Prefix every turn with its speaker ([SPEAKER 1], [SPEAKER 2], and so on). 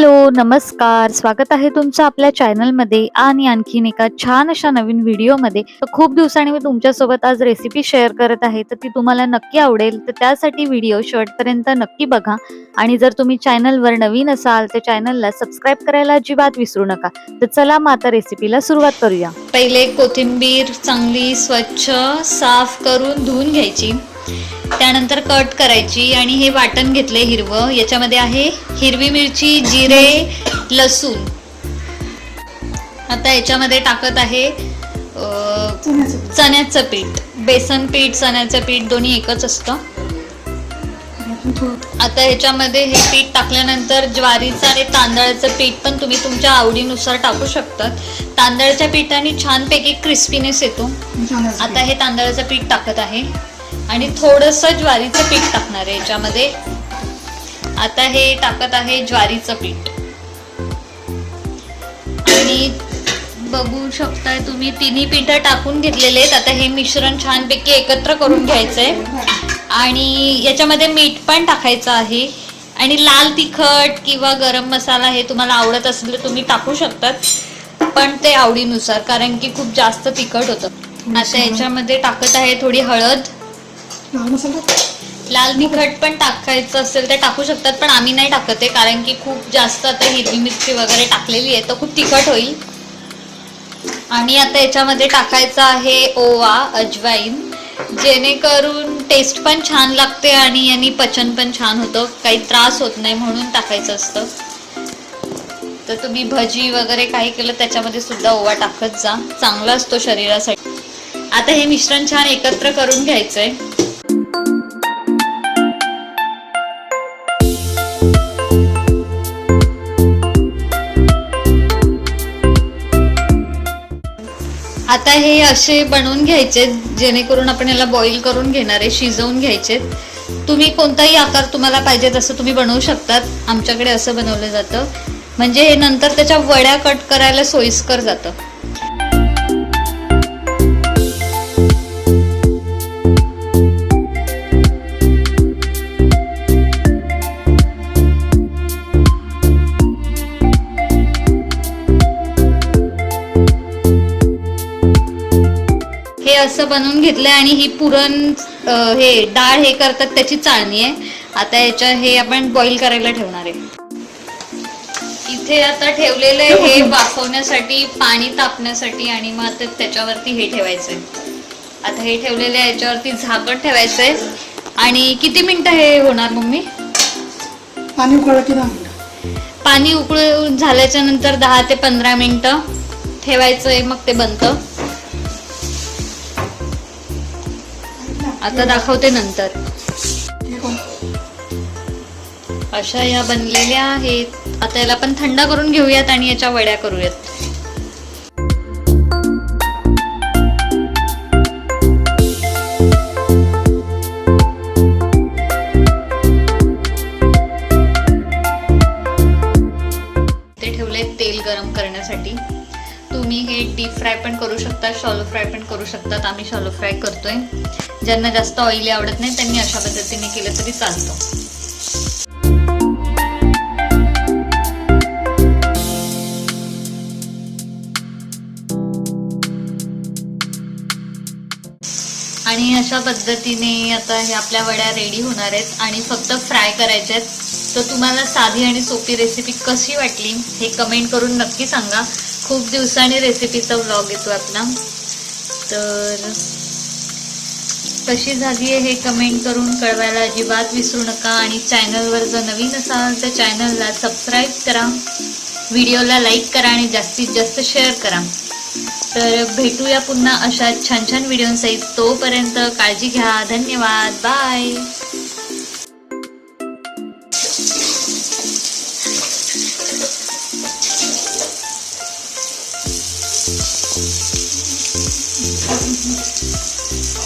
[SPEAKER 1] Hello, नमस्कार. स्वागत आहे तुमचं आपल्या चॅनलमध्ये आणि आणखीन एका छान अशा नवीन व्हिडिओमध्ये. तर खूप दिवसांनी मी तुमच्यासोबत आज रेसिपी शेअर करत आहे, तर ती तुम्हाला नक्की आवडेल. तर त्यासाठी व्हिडिओ शेवटपर्यंत नक्की बघा आणि जर तुम्ही चॅनलवर नवीन असाल, तर चॅनलला सबस्क्राईब करायला अजिबात विसरू नका. तर चला मग आता रेसिपीला सुरुवात करूया.
[SPEAKER 2] पहिले कोथिंबीर चांगली स्वच्छ साफ करून धुवून घ्यायची त्यानंतर कट करायची आणि हे वाटण घेतलंय हिरवं. याच्यामध्ये आहे हिरवी मिरची जिरे लसूण. आता याच्यामध्ये टाकत आहे चण्याचं पीठ. बेसन पीठ चण्याचं पीठ दोन्ही एकच असतं. आता ह्याच्यामध्ये हे पीठ टाकल्यानंतर ज्वारीचं आणि तांदळाचं पीठ पण तुम्ही तुमच्या आवडीनुसार टाकू शकतात. तांदळाच्या पिठाने छानपैकी क्रिस्पीनेस येतो. आता हे तांदळाचं पीठ टाकत आहे. आणि थोडंसं ज्वारीचं पीठ टाकणार आहे याच्यामध्ये. आता हे टाकत आहे ज्वारीचं पीठ. आणि बघू शकताय तुम्ही तिन्ही पिठं टाकून घेतलेले आहेत. आता हे मिश्रण छानपैकी एकत्र करून घ्यायचंय. आणि याच्यामध्ये मीठ पण टाकायचं आहे. आणि लाल तिखट किंवा गरम मसाला हे तुम्हाला आवडत असेल तर तुम्ही टाकू शकतात. पण ते आवडीनुसार कारण की खूप जास्त तिखट होतं. आता याच्यामध्ये टाकत आहे थोडी हळद. लाल तिखट पण टाकायचं असेल तर टाकू शकतात पण आम्ही नाही टाकत आहे कारण की खूप जास्त आता हिरवी मिरची वगैरे टाकलेली आहे तर खूप तिखट होईल. आणि आता याच्यामध्ये टाकायचं आहे ओवा अजवाईन. जेणेकरून टेस्ट पण छान लागते आणि यांनी पचन पण छान होतं. काही त्रास होत नाही म्हणून टाकायचं असतं. तर तुम्ही भजी वगैरे काही केलं त्याच्यामध्ये सुद्धा ओवा टाकत जा. चांगला असतो शरीरासाठी. आता हे मिश्रण छान एकत्र करून घ्यायचंय. आता हे असे बनवून घ्यायचे जेणेकरून आपण याला बॉईल करून घेणार आहे शिजवून घ्यायचे. तुम्ही कोणताही आकार तुम्हाला पाहिजे तसं तुम्ही बनवू शकतात. आमच्याकडे असं बनवलं जातं. म्हणजे हे नंतर त्याच्या वड्या कट करायला सोयीस्कर जातं. असं बनवून घेतलंय आणि ही पुरण हे डाळ हे करतात त्याची चाळणी आहे. आता याच्या हे आपण बॉईल करायला ठेवणार आहे. इथे आता ठेवलेलं आहे हे वाफवण्यासाठी पाणी तापण्यासाठी आणि मग आता त्याच्यावरती हे ठेवायचंय. आता हे ठेवलेलं आहे याच्यावरती झाकण ठेवायचंय. आणि किती मिनिटं हे होणार मम्मी?
[SPEAKER 3] पाणी उकळलं की
[SPEAKER 2] पाणी उकळून झाल्याच्यानंतर दहा ते पंधरा मिनिटं ठेवायचंय मग ते बनतं. आता दाखवते नंतर. अशा या बनलेल्या आहेत. आता याला पण थंड करून घेऊयात आणि याच्या वड्या करूयात. तुम्ही हे डीप फ्राय पण करू शकता शॉलो फ्राय पण करू शकतात. आम्ही शॉलो फ्राय करतोय. ज्यांना जास्त ऑइली आवडत नाही त्यांनी अशा पद्धतीने केलं तरी चालतं. आणि अशा पद्धतीने आता हे आपल्या वड्या रेडी होणार आहेत आणि फक्त फ्राय करायच्या आहेत. तर तुम्हाला साधी आणि सोपी रेसिपी कशी वाटली हे कमेंट करून नक्की सांगा. खूप दिवसांनी रेसिपीचा व्लॉग येतो आपला. तर कशी झाली आहे हे कमेंट करून कळवायला अजिबात विसरू नका आणि चॅनलवर जर नवीन असाल तर चॅनलला सबस्क्राईब करा. व्हिडिओला लाईक करा आणि जास्तीत जास्त शेअर करा. तर भेटूया पुन्हा अशा छान छान व्हिडिओंसहित तोपर्यंत काळजी घ्या. धन्यवाद. Bye Thank you.